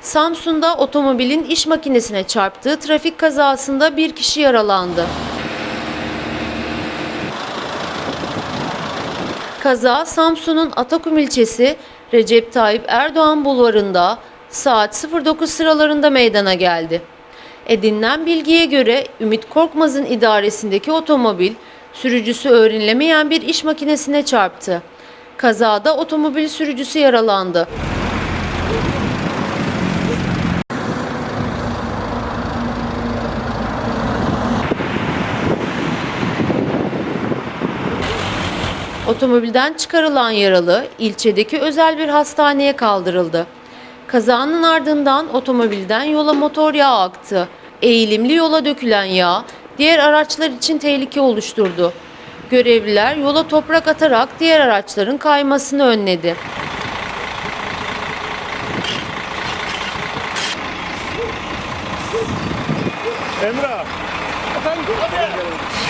Samsun'da otomobilin iş makinesine çarptığı trafik kazasında bir kişi yaralandı. Kaza Samsun'un Atakum ilçesi Recep Tayyip Erdoğan bulvarında saat 09 sıralarında meydana geldi. Edinilen bilgiye göre Ümit Korkmaz'ın idaresindeki otomobil sürücüsü öğrenilemeyen bir iş makinesine çarptı. Kazada otomobil sürücüsü yaralandı. Otomobilden çıkarılan yaralı ilçedeki özel bir hastaneye kaldırıldı. Kazanın ardından otomobilden yola motor yağı aktı. Eğilimli yola dökülen yağ diğer araçlar için tehlike oluşturdu. Görevliler yola toprak atarak diğer araçların kaymasını önledi. Emrah. Efendim? Hadi.